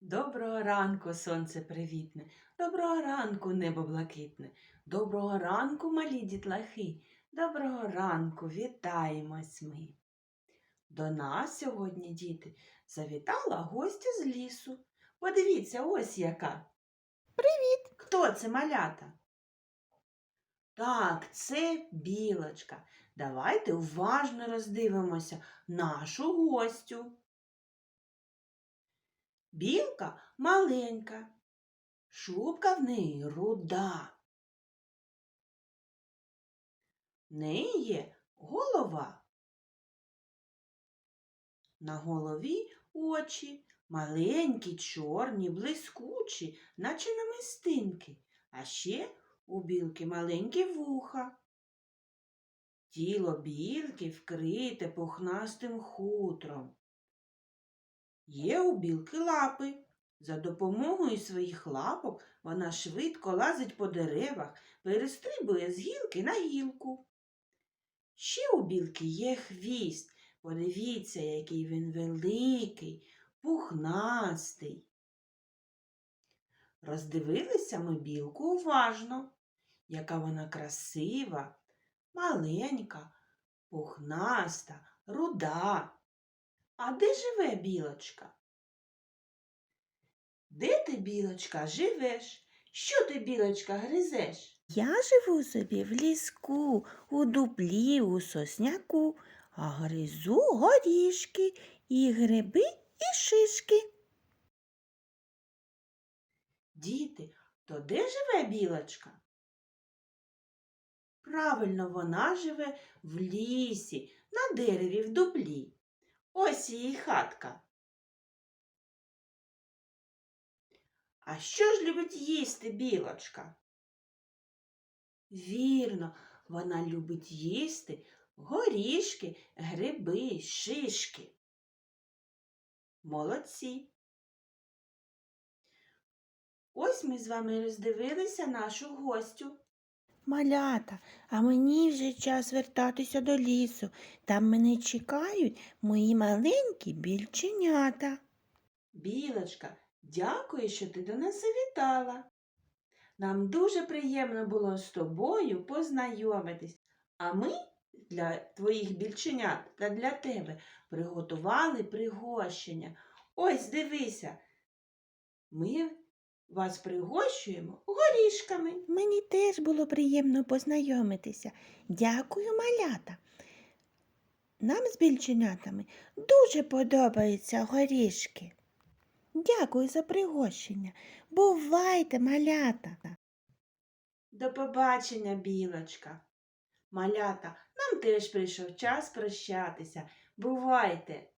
Доброго ранку, сонце привітне, доброго ранку, небо блакитне, доброго ранку, малі дітлахи, доброго ранку, вітаємось ми. До нас сьогодні, діти, завітала гостя з лісу. Подивіться, ось яка. Привіт! Хто це малята? Так, це білочка. Давайте уважно роздивимося нашу гостю. Білка маленька, шубка в неї руда. В неї є голова. На голові очі маленькі, чорні, блискучі, наче намистинки, а ще у білки маленькі вуха. Тіло білки вкрите пухнастим хутром. Є у білки лапи. За допомогою своїх лапок вона швидко лазить по деревах, перестрибує з гілки на гілку. Ще у білки є хвіст. Подивіться, який він великий, пухнастий. Роздивилися ми білку уважно, яка вона красива, маленька, пухнаста, руда. А де живе білочка? Де ти, білочка, живеш? Що ти, білочка, гризеш? Я живу собі в ліску, у дуплі, у сосняку, а гризу горішки і гриби, і шишки. Діти, то де живе білочка? Правильно, вона живе в лісі, на дереві в дуплі. Ось її хатка. А що ж любить їсти білочка? Вірно, вона любить їсти горішки, гриби, шишки. Молодці. Ось ми з вами роздивилися нашу гостю. Малята, а мені вже час вертатися до лісу. Там мене чекають мої маленькі більченята. Білочка, дякую, що ти до нас завітала. Нам дуже приємно було з тобою познайомитись, а ми для твоїх більченят та для тебе приготували пригощення. Ось дивися, ми вас пригощуємо горішками. Мені теж було приємно познайомитися. Дякую, малята. Нам з більченятами дуже подобаються горішки. Дякую за пригощення. Бувайте, малята. До побачення, білочка. Малята, нам теж прийшов час прощатися. Бувайте!